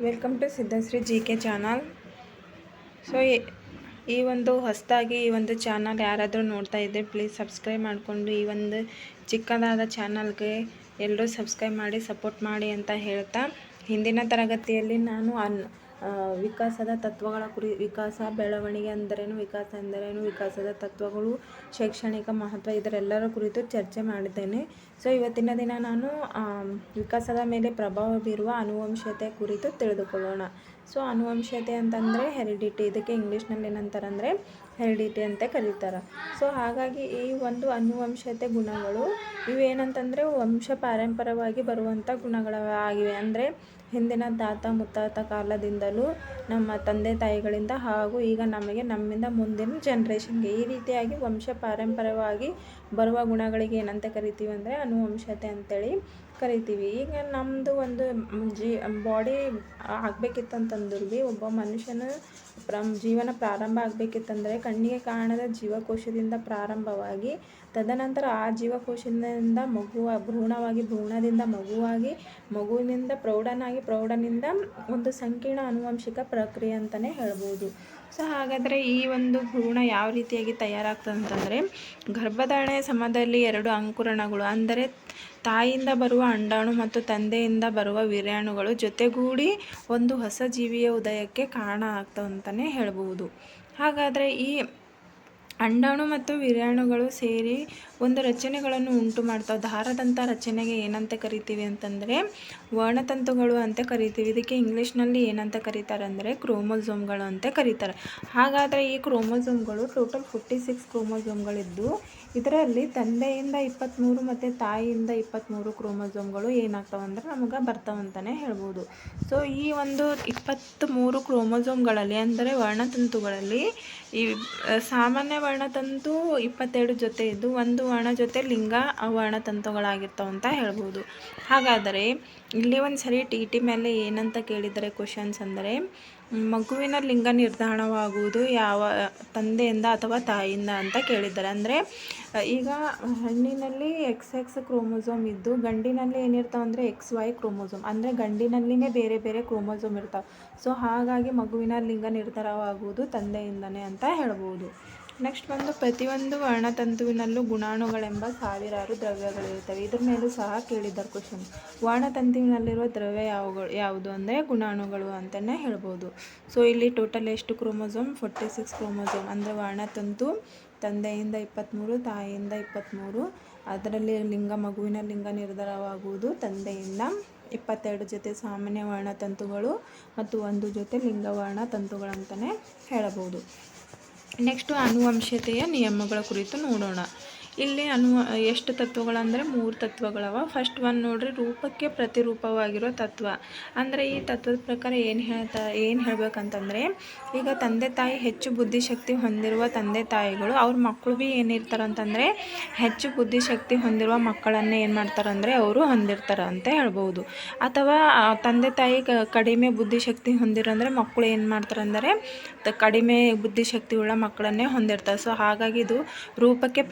Welcome to Siddhashri G K channel so ಈ ಒಂದು ಹೊಸದಾಗಿ ಈ ಒಂದು ಚಾನಲ್ ಯಾರಾದರೂ ನೋಡ್ತಾ ಇದ್ದರೆ ಪ್ಲೀಸ್ ಸಬ್ಸ್ಕ್ರೈಬ್ ಮಾಡಿಕೊಂಡು ಈ ಒಂದು ಚಿಕ್ಕದಾದ ಚಾನಲ್ಗೆ ಎಲ್ಲರೂ ಸಬ್ಸ್ಕ್ರೈಬ್ ಮಾಡಿ ಸಪೋರ್ಟ್ ಮಾಡಿ ಅಂತ ಹೇಳ್ತಾ, ಹಿಂದಿನ ತರಗತಿಯಲ್ಲಿ ನಾನು ಅನ್ ವಿಕಾಸದ ತತ್ವಗಳ ಕುರಿ, ವಿಕಾಸ, ಬೆಳವಣಿಗೆ ಅಂದರೇನು, ವಿಕಾಸ ಎಂದರೇನು ವಿಕಾಸದ ತತ್ವಗಳು, ಶೈಕ್ಷಣಿಕ ಮಹತ್ವ ಇದರೆಲ್ಲರ ಕುರಿತು ಚರ್ಚೆ ಮಾಡಿದ್ದೇನೆ. ಸೊ ಇವತ್ತಿನ ದಿನ ನಾನು ವಿಕಾಸದ ಮೇಲೆ ಪ್ರಭಾವ ಬೀರುವ ಅನುವಂಶತೆ ಕುರಿತು ತಿಳಿದುಕೊಳ್ಳೋಣ. ಸೊ ಅನುವಂಶತೆ ಅಂತಂದರೆ ಹೆರಿಡಿಟಿ. ಇದಕ್ಕೆ ಇಂಗ್ಲೀಷ್ನಲ್ಲಿ ಏನಂತಾರೆ ಅಂದರೆ ಹೆರಿಡಿಟಿ ಅಂತ ಕರೀತಾರೆ. ಸೊ ಹಾಗಾಗಿ ಈ ಒಂದು ಅನುವಂಶತೆ ಗುಣಗಳು ಇವೇನಂತಂದರೆ ವಂಶ ಪಾರಂಪರವಾಗಿ ಬರುವಂಥ ಗುಣಗಳಾಗಿವೆ. ಅಂದರೆ ಹಿಂದಿನ ತಾತ ಮುತ್ತಾತ ಕಾಲದಿಂದಲೂ ನಮ್ಮ ತಂದೆ ತಾಯಿಗಳಿಂದ ಹಾಗೂ ಈಗ ನಮಗೆ ನಮ್ಮಿಂದ ಮುಂದಿನ ಜನ್ರೇಷನ್ಗೆ ಈ ರೀತಿಯಾಗಿ ವಂಶ ಪಾರಂಪರ್ಯವಾಗಿ ಬರುವ ಗುಣಗಳಿಗೆ ಏನಂತ ಕರಿತೀವಿ ಅಂದರೆ ಅನುವಂಶತೆ ಅಂತೇಳಿ ಕರಿತೀವಿ. ಈಗ ನಮ್ಮದು ಒಂದು ಜಿ ಬಾಡಿ ಆಗಬೇಕಿತ್ತಂತಂದ್ರು ಭೀ ಒಬ್ಬ ಮನುಷ್ಯನ ಪ್ರಮ್, ಜೀವನ ಪ್ರಾರಂಭ ಆಗಬೇಕಿತ್ತಂದರೆ ಕಣ್ಣಿಗೆ ಕಾಣದ ಜೀವಕೋಶದಿಂದ ಪ್ರಾರಂಭವಾಗಿ ತದನಂತರ ಆ ಜೀವಕೋಶದಿಂದ ಮಗುವ, ಭ್ರೂಣವಾಗಿ, ಭ್ರೂಣದಿಂದ ಮಗುವಾಗಿ, ಮಗುವಿನಿಂದ ಪ್ರೌಢನಾಗಿ, ಪ್ರೌಢನಿಂದ ಒಂದು ಸಂಕೀರ್ಣ ಆನುವಂಶಿಕ ಪ್ರಕ್ರಿಯೆ ಅಂತಲೇ ಹೇಳ್ಬೋದು. ಸೊ ಹಾಗಾದರೆ ಈ ಒಂದು ಭ್ರೂಣ ಯಾವ ರೀತಿಯಾಗಿ ತಯಾರಾಗ್ತದೆ ಅಂತಂದರೆ ಗರ್ಭಧಾರಣೆಯ ಸಮಯದಲ್ಲಿ ಎರಡು ಅಂಕುರಣಗಳು, ಅಂದರೆ ತಾಯಿಯಿಂದ ಬರುವ ಅಂಡಾಣು ಮತ್ತು ತಂದೆಯಿಂದ ಬರುವ ವೀರ್ಯಾಣುಗಳು ಜೊತೆಗೂಡಿ ಒಂದು ಹೊಸ ಜೀವಿಯ ಉದಯಕ್ಕೆ ಕಾರಣ ಆಗ್ತವೆ ಅಂತಲೇ ಹೇಳ್ಬೋದು ಹಾಗಾದರೆ ಈ ಅಂಡಾಣು ಮತ್ತು ವಿರಾಣುಗಳು ಸೇರಿ ಒಂದು ರಚನೆಗಳನ್ನು ಉಂಟು ಮಾಡ್ತಾವೆ. ದಾರದಂಥ ರಚನೆಗೆ ಏನಂತ ಕರಿತೀವಿ ಅಂತಂದರೆ ವರ್ಣತಂತುಗಳು ಅಂತ ಕರಿತೀವಿ. ಇದಕ್ಕೆ ಇಂಗ್ಲೀಷ್ನಲ್ಲಿ ಏನಂತ ಕರೀತಾರೆ ಅಂದರೆ ಕ್ರೋಮೋಸೋಮ್ಗಳು ಅಂತ ಕರೀತಾರೆ. ಹಾಗಾದರೆ ಈ ಕ್ರೋಮೋಸೋಮ್ಗಳು ಟೋಟಲ್ ಫಿಫ್ಟಿ ಸಿಕ್ಸ್ ಕ್ರೋಮೋಸೋಮ್ಗಳಿದ್ದು, ಇದರಲ್ಲಿ ತಂದೆಯಿಂದ ಇಪ್ಪತ್ತ್ಮೂರು ಮತ್ತು ತಾಯಿಯಿಂದ ಇಪ್ಪತ್ತ್ಮೂರು ಕ್ರೋಮೋಸೋಮ್ಗಳು ಏನಾಗ್ತಾವೆ ಅಂದ್ರೆ ನಮಗೆ ಬರ್ತಾವಂತಲೇ ಹೇಳ್ಬೋದು. ಸೊ ಈ ಒಂದು ಇಪ್ಪತ್ತ್ಮೂರು ಕ್ರೋಮೋಸೋಮ್ಗಳಲ್ಲಿ ಅಂದರೆ ವರ್ಣತಂತುಗಳಲ್ಲಿ ಈ ಸಾಮಾನ್ಯವಾಗಿ ಸಾಮಾನ್ಯ ವರ್ಣತಂತು ಇಪ್ಪತ್ತೆರಡು ಜೊತೆ ಇದ್ದು ಒಂದು ವರ್ಣ ಜೊತೆ ಲಿಂಗ ವರ್ಣತಂತುಗಳಾಗಿರ್ತಾವೆ ಅಂತ ಹೇಳ್ಬೋದು. ಹಾಗಾದರೆ ಇಲ್ಲಿ ಒಂದು ಸರಿ ಟಿ ಟಿ ಮೇಲೆ ಏನಂತ ಕೇಳಿದರೆ ಕ್ವಶನ್ಸ್ ಅಂದರೆ, ಮಗುವಿನ ಲಿಂಗ ನಿರ್ಧಾರಣವಾಗುವುದು ಯಾವ ತಂದೆಯಿಂದ ಅಥವಾ ತಾಯಿಯಿಂದ ಅಂತ ಕೇಳಿದ್ದಾರೆ ಅಂದರೆ, ಈಗ ಹೆಣ್ಣಿನಲ್ಲಿ ಎಕ್ಸ್ ಎಕ್ಸ್ ಕ್ರೋಮೋಸೋಮ್ ಇದ್ದು ಗಂಡಿನಲ್ಲಿ ಏನಿರ್ತಾವೆ ಅಂದರೆ ಎಕ್ಸ್ ವೈ ಕ್ರೋಮೋಸೋಮ್, ಅಂದರೆ ಗಂಡಿನಲ್ಲಿನೇ ಬೇರೆ ಬೇರೆ ಕ್ರೋಮೋಸೋಮ್ ಇರ್ತಾವೆ. ಸೊ ಹಾಗಾಗಿ ಮಗುವಿನ ಲಿಂಗ ನಿರ್ಧಾರವಾಗುವುದು ತಂದೆಯಿಂದನೇ ಅಂತ ಹೇಳ್ಬೋದು. ನೆಕ್ಸ್ಟ್ ಬಂದು ಪ್ರತಿಯೊಂದು ವರ್ಣತಂತುವಿನಲ್ಲೂ ಗುಣಾಣುಗಳೆಂಬ ಸಾವಿರಾರು ದ್ರವ್ಯಗಳಿರುತ್ತವೆ. ಇದ್ರ ಮೇಲೂ ಸಹ ಕೇಳಿದ್ದಾರೆ ಕ್ವಶನ್ ವರ್ಣತಂತುವಿನಲ್ಲಿರುವ ದ್ರವ್ಯ ಯಾವುಗಳು, ಯಾವುದು ಅಂದರೆ ಗುಣಾಣುಗಳು ಅಂತಲೇ ಹೇಳ್ಬೋದು. ಸೊ ಇಲ್ಲಿ ಟೋಟಲ್ ಎಷ್ಟು ಕ್ರೋಮೋಸೋಮ್ ಫೋರ್ಟಿ ಸಿಕ್ಸ್ ಕ್ರೋಮೋಸೋಮ್ ಅಂದರೆ ವರ್ಣತಂತು ತಂದೆಯಿಂದ ಇಪ್ಪತ್ತ್ಮೂರು ತಾಯಿಯಿಂದ ಇಪ್ಪತ್ತ್ಮೂರು ಅದರಲ್ಲಿ ಲಿಂಗ, ಮಗುವಿನ ಲಿಂಗ ನಿರ್ಧಾರವಾಗುವುದು ತಂದೆಯಿಂದ ಇಪ್ಪತ್ತೆರಡು ಜೊತೆ ಸಾಮಾನ್ಯ ವರ್ಣತಂತುಗಳು ಮತ್ತು ಒಂದು ಜೊತೆ ಲಿಂಗವರ್ಣ ತಂತುಗಳಂತಲೇ ಹೇಳಬಹುದು. ನೆಕ್ಸ್ಟು ಅನುವಂಶತೆಯ ನಿಯಮಗಳ ಕುರಿತು ನೋಡೋಣ. ಇಲ್ಲಿ ಅನು ಎಷ್ಟು ತತ್ವಗಳಂದರೆ ಮೂರು ತತ್ವಗಳವ. ಫಸ್ಟ್ ಒನ್ ನೋಡ್ರಿ, ರೂಪಕ್ಕೆ ಪ್ರತಿರೂಪವಾಗಿರೋ ತತ್ವ. ಅಂದರೆ ಈ ತತ್ವದ ಪ್ರಕಾರ ಏನು ಹೇಳ್ತಾ, ಏನು ಹೇಳಬೇಕಂತಂದರೆ, ಈಗ ತಂದೆ ತಾಯಿ ಹೆಚ್ಚು ಬುದ್ಧಿಶಕ್ತಿ ಹೊಂದಿರುವ ತಂದೆ ತಾಯಿಗಳು, ಅವ್ರ ಮಕ್ಕಳು ಭೀ ಏನಿರ್ತಾರಂತಂದರೆ ಹೆಚ್ಚು ಬುದ್ಧಿಶಕ್ತಿ ಹೊಂದಿರುವ ಮಕ್ಕಳನ್ನೇ ಏನು ಮಾಡ್ತಾರಂದರೆ, ಅವರು ಹೊಂದಿರ್ತಾರೆ ಅಂತ ಹೇಳ್ಬೋದು. ಅಥವಾ ತಂದೆ ತಾಯಿ ಕಡಿಮೆ ಬುದ್ಧಿಶಕ್ತಿ ಹೊಂದಿರಂದರೆ ಮಕ್ಕಳು ಏನು ಮಾಡ್ತಾರಂದರೆ ಕಡಿಮೆ ಬುದ್ಧಿಶಕ್ತಿ ಉಳ್ಳ ಮಕ್ಕಳನ್ನೇ ಹೊಂದಿರ್ತಾರೆ. ಸೊ ಹಾಗಾಗಿ ಇದು ರೂಪಕ್ಕೆ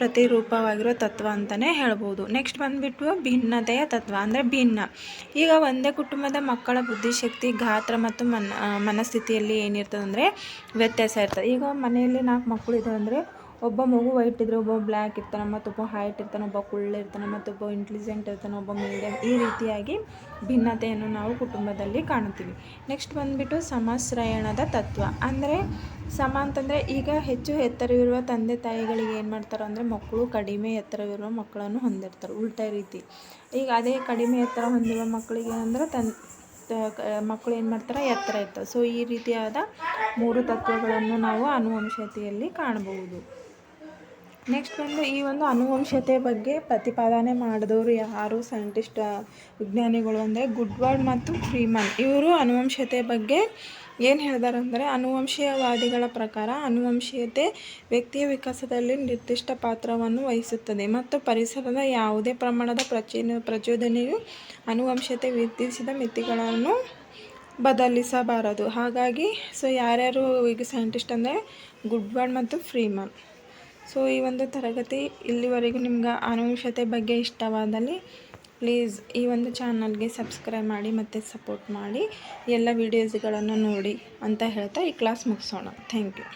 ಪ್ರತಿರೂಪವಾಗಿರೋ ತತ್ವ ಅಂತಲೇ ಹೇಳ್ಬೋದು. ನೆಕ್ಸ್ಟ್ ಬಂದುಬಿಟ್ಟು ಭಿನ್ನತೆಯ ತತ್ವ ಅಂದರೆ ಭಿನ್ನ. ಈಗ ಒಂದೇ ಕುಟುಂಬದ ಮಕ್ಕಳ ಬುದ್ಧಿಶಕ್ತಿ, ಗಾತ್ರ ಮತ್ತು ಮನ ಮನಸ್ಥಿತಿಯಲ್ಲಿ ಏನಿರ್ತದೆ ಅಂದರೆ ವ್ಯತ್ಯಾಸ ಇರ್ತದೆ. ಈಗ ಮನೆಯಲ್ಲಿ ನಾಲ್ಕು ಮಕ್ಕಳು ಇದ್ದಾವೆ ಅಂದರೆ ಒಬ್ಬ ಮಗು ವೈಟ್ ಇದ್ದರೆ ಒಬ್ಬ ಬ್ಲ್ಯಾಕ್ ಇರ್ತಾನೆ, ಮತ್ತೊಬ್ಬ ಹೈಟ್ ಇರ್ತಾನೆ, ಒಬ್ಬ ಕುಳ್ಳ ಇರ್ತಾನೆ, ಮತ್ತೊಬ್ಬ ಇಂಟೆಲಿಜೆಂಟ್ ಇರ್ತಾನೆ, ಒಬ್ಬ ಮೀಡಿಯಮ್ ಈ ರೀತಿಯಾಗಿ ಭಿನ್ನತೆಯನ್ನು ನಾವು ಕುಟುಂಬದಲ್ಲಿ ಕಾಣುತ್ತೀವಿ. ನೆಕ್ಸ್ಟ್ ಬಂದುಬಿಟ್ಟು ಸಮಾಶ್ರಯಣದ ತತ್ವ. ಅಂದರೆ ಸಮ ಅಂತಂದರೆ ಈಗ ಹೆಚ್ಚು ಎತ್ತರವಿರುವ ತಂದೆ ತಾಯಿಗಳಿಗೆ ಏನು ಮಾಡ್ತಾರೆ ಅಂದರೆ ಮಕ್ಕಳು ಕಡಿಮೆ ಎತ್ತರವಿರುವ ಮಕ್ಕಳನ್ನು ಹೊಂದಿರ್ತಾರೆ, ಉಲ್ಟಾ ರೀತಿ. ಈಗ ಅದೇ ಕಡಿಮೆ ಎತ್ತರ ಹೊಂದಿರುವ ಮಕ್ಕಳಿಗೆ ಏನಂದ್ರೆ ತನ್ ಮಕ್ಕಳು ಏನು ಮಾಡ್ತಾರೆ? ಎತ್ತರ ಇರ್ತವೆ ಸೊ ಈ ರೀತಿಯಾದ ಮೂರು ತತ್ವಗಳನ್ನು ನಾವು ಅನುವಂಶತೆಯಲ್ಲಿ ಕಾಣಬಹುದು. ನೆಕ್ಸ್ಟ್ ಬಂದು ಈ ಒಂದು ಅನುವಂಶತೆ ಬಗ್ಗೆ ಪ್ರತಿಪಾದನೆ ಮಾಡಿದವರು ಯಾರು? ಸೈಂಟಿಸ್ಟ್ ವಿಜ್ಞಾನಿಗಳು ಅಂದರೆ ಗುಡ್ವರ್ಡ್ ಮತ್ತು ಫ್ರೀಮನ್. ಇವರು ಅನುವಂಶತೆ ಬಗ್ಗೆ ಏನು ಹೇಳಿದಾರೆ ಅಂದರೆ ಅನುವಂಶೀಯವಾದಿಗಳ ಪ್ರಕಾರ ಅನುವಂಶೀಯತೆ ವ್ಯಕ್ತಿಯ ವಿಕಾಸದಲ್ಲಿ ನಿರ್ದಿಷ್ಟ ಪಾತ್ರವನ್ನು ವಹಿಸುತ್ತದೆ ಮತ್ತು ಪರಿಸರದ ಯಾವುದೇ ಪ್ರಮಾಣದ ಪ್ರಚೋದ ಪ್ರಚೋದನೆಯು ಅನುವಂಶತೆ ವಿಧಿಸಿದ ಮಿತಿಗಳನ್ನು ಬದಲಿಸಬಾರದು. ಹಾಗಾಗಿ ಸೊ ಯಾರ್ಯಾರು ಈಗ ಸೈಂಟಿಸ್ಟ್ ಅಂದರೆ ಗುಡ್ವರ್ಡ್ ಮತ್ತು ಫ್ರೀಮನ್. ಸೊ ಈ ಒಂದು ತರಗತಿ ಇಲ್ಲಿವರೆಗೂ ನಿಮ್ಗೆ ಅನುವಂಶತೆ ಬಗ್ಗೆ ಇಷ್ಟವಾದಲ್ಲಿ ಪ್ಲೀಸ್ ಈ ಒಂದು ಚಾನಲ್ಗೆ ಸಬ್ಸ್ಕ್ರೈಬ್ ಮಾಡಿ ಮತ್ತು ಸಪೋರ್ಟ್ ಮಾಡಿ ಎಲ್ಲ ವೀಡಿಯೋಸ್ಗಳನ್ನು ನೋಡಿ ಅಂತ ಹೇಳ್ತಾ ಈ ಕ್ಲಾಸ್ ಮುಗಿಸೋಣ. Thank you